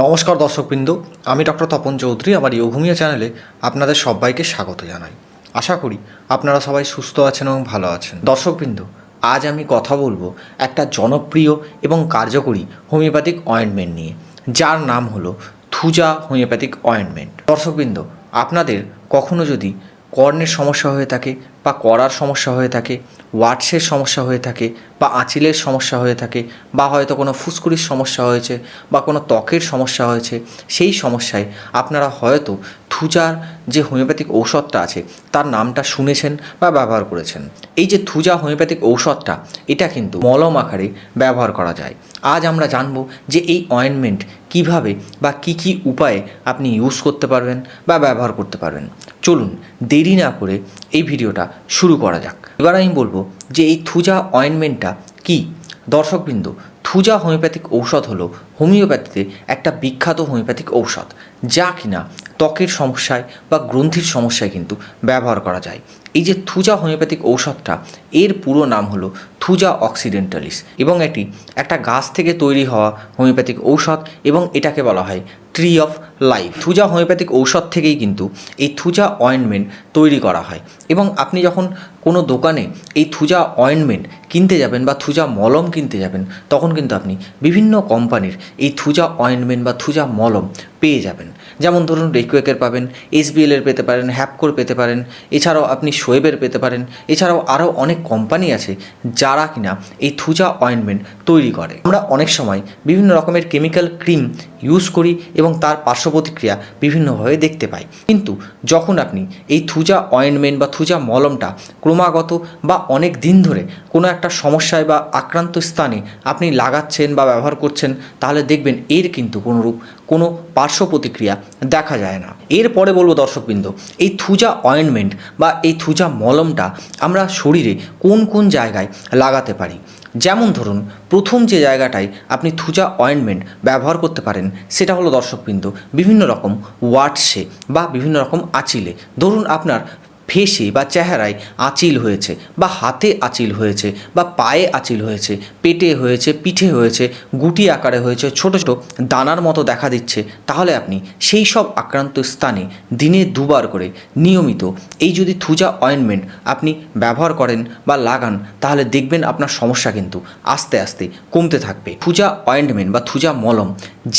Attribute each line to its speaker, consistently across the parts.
Speaker 1: নমস্কার দর্শকবৃন্দ, আমি ডক্টর তপন চৌধুরী, আমার ইয়োঘুমিয়া চ্যানেলে আপনাদের সবাইকে স্বাগত জানাই। আশা করি আপনারা সবাই সুস্থ আছেন এবং ভালো আছেন। দর্শকবৃন্দ, আজ আমি কথা বলব একটা জনপ্রিয় এবং কার্যকরী হোমিওপ্যাথিক অয়েন্টমেন্ট নিয়ে। যার নাম হলো থুজা হোমিওপ্যাথিক অয়েন্টমেন্ট দর্শকবৃন্দ, আপনাদের কখনো যদি কর্ণের সমস্যা হয়ে থাকে বা করার সমস্যা হয়ে থাকে, ওয়াটসের সমস্যা হয়ে থাকে বা আঁচিলের সমস্যা হয়ে থাকে বা হয়তো কোনো ফুসকুড়ির সমস্যা হয়েছে বা কোনো ত্বকের সমস্যা হয়েছে, সেই সমস্যায় আপনারা হয়তো থুজার যে হোমিওপ্যাথিক ঔষধটা আছে, তার নামটা শুনেছেন বা ব্যবহার করেছেন। এই যে থুজা হোমিওপ্যাথিক ঔষধটা, এটা কিন্তু মলম আকারে ব্যবহার করা যায়। আজ আমরা জানব যে এই অয়েনমেন্ট কীভাবে বা কি কি উপায়ে আপনি ইউজ করতে পারবেন বা ব্যবহার করতে পারবেন। চলুন দেরি না করে এই ভিডিওটা শুরু করা যাক। এবার আমি বলব যে এই থুজা অয়েনমেন্টটা কি? দর্শকবৃন্দ, থুজা হোমিওপ্যাথিক ঔষধ হলো হোমিওপ্যাথিতে একটা বিখ্যাত হোমিওপ্যাথিক ঔষধ, যা কিনা ত্বকের সমস্যায় বা গ্রন্থির সমস্যায় কিন্তু ব্যবহার করা যায়। এই যে থুজা হোমিওপ্যাথিক ঔষধটা, এর পুরো নাম হলো থুজা অক্সিডেন্টালিস এবং এটি একটা গাছ থেকে তৈরি হওয়া হোমিওপ্যাথিক ঔষধ এবং এটাকে বলা হয় tree of life. Thuja homeopathic ঔষধ থেকেই কিন্তু এই থুজা অয়েন্টমেন্ট তৈরি করা হয় এবং আপনি যখন কোনো দোকানে এই থুজা অয়েন্টমেন্ট কিনতে যাবেন বা থুজা মলম কিনতে যাবেন, তখন কিন্তু আপনি বিভিন্ন কোম্পানির এই থুজা অয়েন্টমেন্ট বা থুজা মলম পেয়ে যাবেন। যেমন ধরুন রেকুয়েকের পাবেন এসবিএলের পেতে পারেন হ্যাপকোর পেতে পারেন, এছাড়াও আপনি শোয়েবের পেতে পারেন, এছাড়াও আরও অনেক কোম্পানি আছে যারা কিনা এই থুজা অয়েন্টমেন্ট তৈরি করে। আমরা অনেক সময় বিভিন্ন রকমের কেমিক্যাল ক্রিম ইউজ করি এবং তার পার্শ্ব প্রতিক্রিয়া বিভিন্নভাবে দেখতে পাই। কিন্তু যখন আপনি এই থুজা অয়েন্টমেন্ট বা থুজা মলমটা ক্রমাগত বা অনেক দিন ধরে কোনো একটা সমস্যায় বা আক্রান্ত স্থানে আপনি লাগাচ্ছেন বা ব্যবহার করছেন, তাহলে দেখবেন এর কিন্তু কোনোরূপ কোনো পার্শ্ব প্রতিক্রিয়া দেখা যায় না। এরপরে বলব দর্শকবৃন্দ, এই থুজা অয়েন্টমেন্ট বা এই থুজা মলমটা আমরা শরীরে কোন কোন জায়গায় লাগাতে পারি? যেমন ধরুন, প্রথম যে জায়গাটায় আপনি থুজা অয়েন্টমেন্ট ব্যবহার করতে পারেন, সেটা হলো দর্শকবৃন্দ, বিভিন্ন রকম ওয়াটসে বা বিভিন্ন রকম আঁচিলে। ধরুন আপনার ফেসে বা চেহারায় আঁচিল হয়েছে বা হাতে আঁচিল হয়েছে বা পায়ে আঁচিল হয়েছে, পেটে হয়েছে, পিঠে হয়েছে, গুটি আকারে হয়েছে, ছোট ছোট দানার মতো দেখা দিচ্ছে, তাহলে আপনি সেই সব আক্রান্ত স্থানে দিনে দুবার করে নিয়মিত এই যদি থুজা অয়েন্টমেন্ট আপনি ব্যবহার করেন বা লাগান, তাহলে দেখবেন আপনার সমস্যা কিন্তু আস্তে আস্তে কমতে থাকবে। থুজা অয়েন্টমেন্ট বা থুজা মলম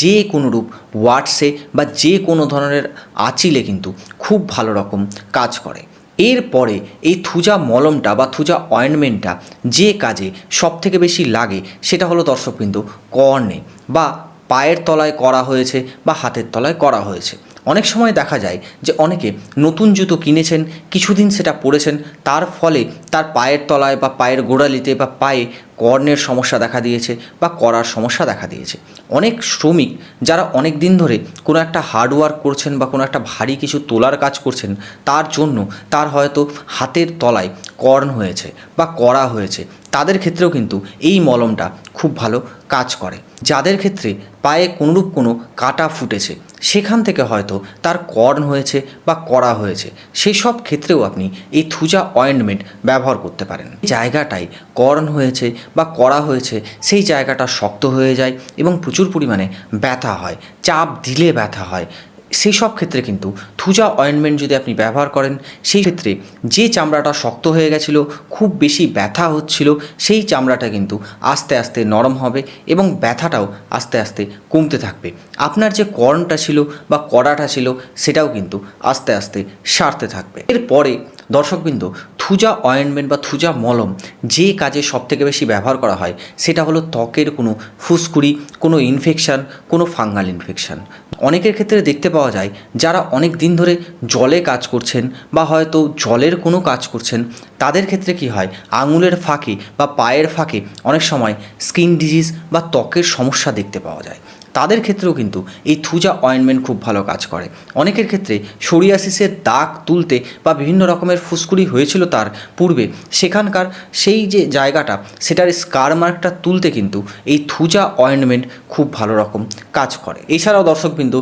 Speaker 1: যে কোনো রূপ ওয়াটসে বা যে কোনো ধরনের আঁচিলে কিন্তু খুব ভালো রকম কাজ করে। এরপরে এই থুজা মলমটা বা থুজা অয়েন্টমেন্টটা যে কাজে সব থেকে বেশি লাগে সেটা হলো দর্শকবৃন্দ কর্নে বা পায়ের তলায় করা হয়েছে বা হাতের তলায় করা হয়েছে। অনেক সময় দেখা যায় যে অনেকে নতুন জুতো কিনেছেন, কিছুদিন সেটা পরেছেন, তার ফলে তার পায়ের তলায় বা পায়ের গোড়ালিতে বা পায়ে কর্ণের সমস্যা দেখা দিয়েছে বা করার সমস্যা দেখা দিয়েছে। অনেক শ্রমিক যারা অনেক দিন ধরে কোনো একটা হার্ডওয়ার্ক করছেন বা কোনো একটা ভারী কিছু তোলার কাজ করছেন, তার জন্য তার হয়তো হাতের তলায় কর্ণ হয়েছে বা করা হয়েছে। তাদের ক্ষেত্রেও কিন্তু এই মলমটা খুব ভালো কাজ করে। যাদের ক্ষেত্রে পায়ে কোনোরূপ কোনো কাটা ফুটেছে, সেখান থেকে হয়তো তার কর্ণ হয়েছে বা করা হয়েছে। সেই সব ক্ষেত্রেও আপনি এই থুজা অয়েন্টমেন্ট ব্যবহার করতে পারেন। জায়গাটায় কর্ণ হয়েছে বা করা হয়েছে, সেই জায়গাটা শক্ত হয়ে যায় এবং প্রচুর পরিমাণে ব্যথা হয়। চাপ দিলে ব্যথা হয়। সেই সব ক্ষেত্রে কিন্তু থুজা অয়েনমেন্ট যদি আপনি ব্যবহার করেন, সেই ক্ষেত্রে যে চামড়াটা শক্ত হয়ে গেছিল, খুব বেশি ব্যথা হচ্ছিল, সেই চামড়াটা কিন্তু আস্তে আস্তে নরম হবে এবং ব্যথাটাও আস্তে আস্তে কমতে থাকবে। আপনার যে কর্ণটা ছিল বা কড়াটা ছিল, সেটাও কিন্তু আস্তে আস্তে সারতে থাকবে। এরপরে দর্শকবৃন্দ, থুজা অয়েন্টমেন্ট বা থুজা মলম যে কাজে সবথেকে বেশি ব্যবহার করা হয়, সেটা হলো ত্বকের কোনো ফুসকুড়ি, কোনো ইনফেকশান কোনো ফাঙ্গাল ইনফেকশান অনেকের ক্ষেত্রে দেখতে পাওয়া যায়, যারা অনেক দিন ধরে জলে কাজ করছেন বা হয়তো জলের কোনো কাজ করছেন, তাদের ক্ষেত্রে কি হয়, আঙুলের ফাঁকে বা পায়ের ফাঁকে অনেক সময় স্কিন ডিজিজ বা ত্বকের সমস্যা দেখতে পাওয়া যায়। তাদের ক্ষেত্রেও কিন্তু এই থুজা অয়েন্টমেন্ট খুব ভালো কাজ করে। অনেকের ক্ষেত্রে সোরিয়াসিসের দাগ তুলতে বা বিভিন্ন রকমের ফুসকুড়ি হয়েছিল তার পূর্বে, সেখানকার সেই যে জায়গাটা, সেটার স্কার মার্কটা তুলতে কিন্তু এই থুজা অয়েন্টমেন্ট খুব ভালো রকম কাজ করে। এছাড়াও দর্শকবিন্দু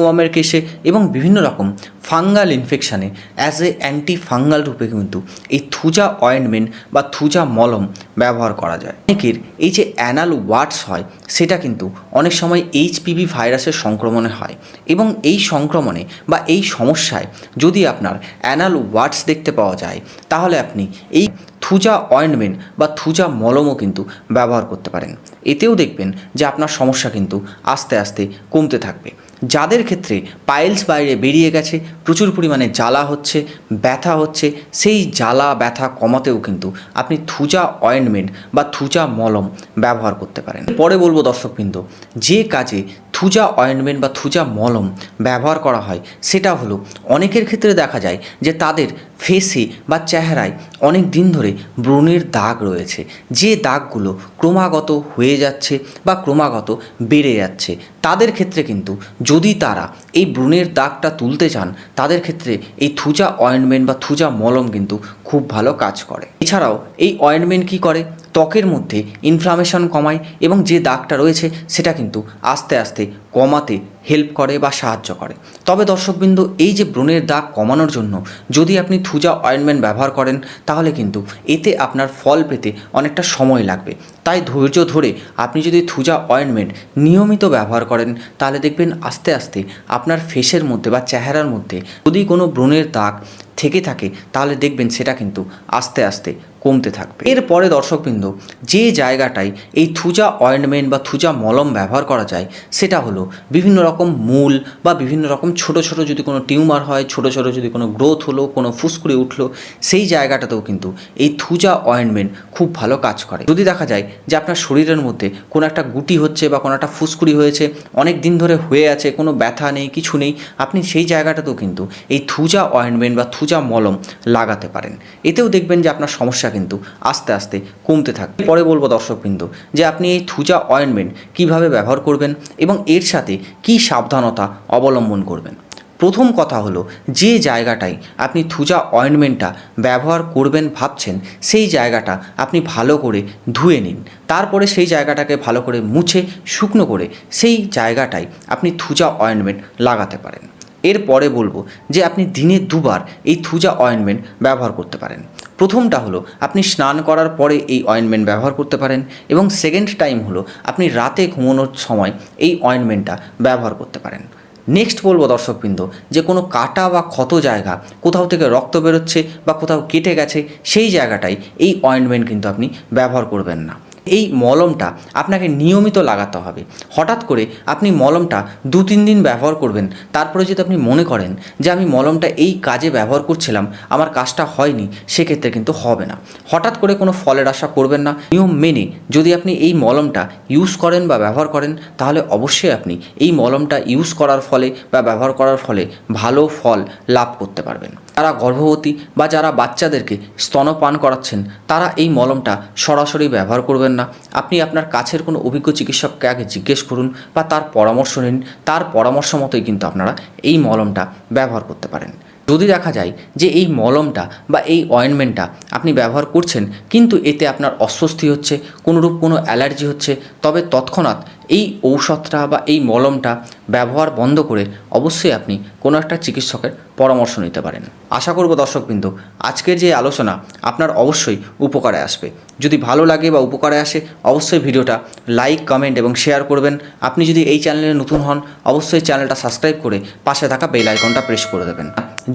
Speaker 1: ওয়ামের কেসে এবং বিভিন্ন রকম ফাঙ্গাল ইনফেকশানে অ্যাজ এ অ্যান্টি ফাঙ্গাল রূপে কিন্তু এই থুজা অয়েন্টমেন্ট বা থুজা মলম ব্যবহার করা যায়। অনেকের এই যে অ্যানাল ওয়ার্ডস হয়, সেটা কিন্তু অনেক সময় এইচপিভি ভাইরাসের সংক্রমণে হয় এবং এই সংক্রমণে বা এই সমস্যায় যদি আপনার অ্যানাল ওয়ার্ডস দেখতে পাওয়া যায়, তাহলে আপনি এই থুজা অয়েন্টমেন্ট বা থুজা মলমও কিন্তু ব্যবহার করতে পারেন। এতেও দেখবেন যে আপনার সমস্যা কিন্তু আস্তে আস্তে কমতে থাকবে। যাদের ক্ষেত্রে পাইলস বাইরে বেরিয়ে গেছে, প্রচুর পরিমাণে জ্বালা হচ্ছে, ব্যথা হচ্ছে, সেই জ্বালা ব্যথা কমাতেও কিন্তু আপনি থুজা অয়েন্টমেন্ট বা থুজা মলম ব্যবহার করতে পারেন। পরে বলব দর্শকবৃন্দ, যে কাজে থুজা অয়েন্টমেন্ট বা থুজা মলম ব্যবহার করা হয়। সেটা হলো, অনেকের ক্ষেত্রে দেখা যায় যে তাদের ফেসে বা চেহারায় অনেক দিন ধরে ব্রণের দাগ রয়েছে। যে দাগগুলো ক্রমাগত হয়ে যাচ্ছে বা ক্রমাগত বেড়ে যাচ্ছে, তাদের ক্ষেত্রে কিন্তু যদি তারা এই ব্রণের দাগটা তুলতে চান, তাদের ক্ষেত্রে এই থুজা অয়েন্টমেন্ট বা থুজা মলম কিন্তু খুব ভালো কাজ করে। এছাড়াও এই অয়েন্টমেন্ট কী করে? ত্বকের মধ্যে ইনফ্লামেশন কমায় এবং যে দাগটা রয়েছে সেটা কিন্তু আস্তে আস্তে কমাতে হেল্প করে বা সাহায্য করে। তবে দর্শকবৃন্দ, এই যে ব্রণের দাগ কমানোর জন্য যদি আপনি থুজা অয়েন্টমেন্ট ব্যবহার করেন, তাহলে কিন্তু এতে আপনার ফল পেতে অনেকটা সময় লাগবে। তাই ধৈর্য ধরে আপনি যদি থুজা অয়েন্টমেন্ট নিয়মিত ব্যবহার করেন, তাহলে দেখবেন আস্তে আস্তে আপনার ফেসের মধ্যে বা চেহারার মধ্যে যদি কোনো ব্রণের দাগ থেকে থাকে, তাহলে দেখবেন সেটা কিন্তু আস্তে আস্তে কমতে থাকবে। এরপরে দর্শকবৃন্দ, যে জায়গাটায় এই থুজা অয়েন্টমেন্ট বা থুজা মলম ব্যবহার করা যায়, সেটা হলো বিভিন্ন রকম মূল বা বিভিন্ন রকম ছোট ছোট যদি কোনো টিউমার হয়, ছোট ছোট যদি কোনো গ্রোথ হলো, কোনো ফুসকুড়ি উঠল, সেই জায়গাটাতেও কিন্তু এই থুজা অয়েন্টমেন্ট খুব ভালো কাজ করে। যদি দেখা যায় যে আপনার শরীরের মধ্যে কোনো একটা গুটি হচ্ছে বা কোনো একটা ফুসকুড়ি হয়েছে, অনেক দিন ধরে হয়ে আছে, কোনো ব্যথা নেই, কিছু নেই, আপনি সেই জায়গাটাতেও কিন্তু এই থুজা অয়েন্টমেন্ট বা থুজা মলম লাগাতে পারেন। এতেও দেখবেন যে আপনার সমস্যা কিন্তু আস্তে আস্তে কমতে থাকবে। পরে বলব দর্শকবৃন্দ যে আপনি এই থুজা অয়েন্টমেন্ট কীভাবে ব্যবহার করবেন এবং এর সাথে কি সাবধানতা অবলম্বন করবেন। প্রথম কথা হলো যে জায়গাটায় আপনি থুজা অয়েন্টমেন্টটা ব্যবহার করবেন ভাবছেন, সেই জায়গাটা আপনি ভালো করে ধুয়ে নিন। তারপরে সেই জায়গাটাকে ভালো করে মুছে, শুকনো করে সেই জায়গাটায় আপনি থুজা অয়েন্টমেন্ট লাগাতে পারেন। এরপরে বলব যে আপনি দিনে দুবার এই থুজা অয়েন্টমেন্ট ব্যবহার করতে পারেন। প্রথমটা হলো, আপনি স্নান করার পরে এই অয়েন্টমেন্ট ব্যবহার করতে পারেন এবং সেকেন্ড টাইম হলো, আপনি রাতে ঘুমানোর সময় এই অয়েন্টমেন্টটা ব্যবহার করতে পারেন। নেক্সট বলব দর্শকবৃন্দ, যে কোনো কাটা বা ক্ষত জায়গা, কোথাও থেকে রক্ত বেরোচ্ছে বা কোথাও কেটে গেছে, সেই জায়গাটায় এই অয়েন্টমেন্ট কিন্তু আপনি ব্যবহার করবেন না। এই মলমটা আপনাকে নিয়মিত লাগাতে হবে। হঠাৎ করে আপনি মলমটা দু, তিন দিন ব্যবহার করবেন, তারপরে যদি আপনি মনে করেন যে আমি মলমটা এই কাজে ব্যবহার করছিলাম, আমার কাজটা হয়নি, সেক্ষেত্রে কিন্তু হবে না। হঠাৎ করে কোনো ফলের আশা করবেন না। নিয়ম মেনে যদি আপনি এই মলমটা ইউজ করেন বা ব্যবহার করেন, তাহলে অবশ্যই আপনি এই মলমটা ইউজ করার ফলে বা ব্যবহার করার ফলে ভালো ফল লাভ করতে পারবেন। যারা গর্ভবতী বা যারা বাচ্চাদেরকে স্তনপান করাচ্ছেন, তারা এই মলমটা সরাসরি ব্যবহার করবেন না। আপনি আপনার কাছের কোনো অভিজ্ঞ চিকিৎসককে আগে জিজ্ঞেস করুন বা তার পরামর্শ নিন। তার পরামর্শ মতোই কিন্তু আপনারা এই মলমটা ব্যবহার করতে পারেন। যদি দেখা যায় যে এই মলমটা বা এই অয়েনমেন্টটা আপনি ব্যবহার করছেন, কিন্তু এতে আপনার অস্বস্তি হচ্ছে, কোনোরূপ কোনো অ্যালার্জি হচ্ছে, তবে তৎক্ষণাৎ এই ঔষধটা বা এই মলমটা ব্যবহার বন্ধ করে অবশ্যই আপনি কোনো একটা চিকিৎসকের পরামর্শ নিতে পারেন। আশা করব দর্শকবৃন্দ, আজকের যে আলোচনা আপনার অবশ্যই উপকারে আসবে। যদি ভালো লাগে বা উপকারে আসে, অবশ্যই ভিডিওটা লাইক, কমেন্ট এবং শেয়ার করবেন। আপনি যদি এই চ্যানেলে নতুন হন, অবশ্যই চ্যানেলটা সাবস্ক্রাইব করে পাশে থাকা বেল আইকনটা প্রেস করে দেবেন।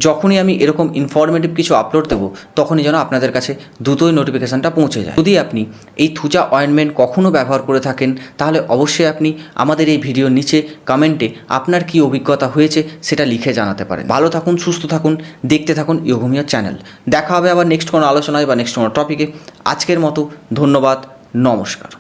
Speaker 1: যখনই আমি এরকম ইনফরমেটিভ কিছু আপলোড দেবো, তখনই যেন আপনাদের কাছে দ্রুতই নোটিফিকেশানটা পৌঁছে যায়। যদি আপনি এই থুচা অয়েনমেন্ট কখনও ব্যবহার করে থাকেন, তাহলে অবশ্যই আপনি আমাদের এই ভিডিওর নিচে কমেন্টে আপনার কি অভিজ্ঞতা হয়েছে সেটা লিখে জানাতে পারেন। ভালো থাকুন, সুস্থ থাকুন, দেখতে থাকুন ইয়োঘুমিয়া চ্যানেল। দেখা হবে আবার নেক্সট কোনো আলোচনায় বা নেক্সট কোনো টপিকে আজকের মতো ধন্যবাদ, নমস্কার।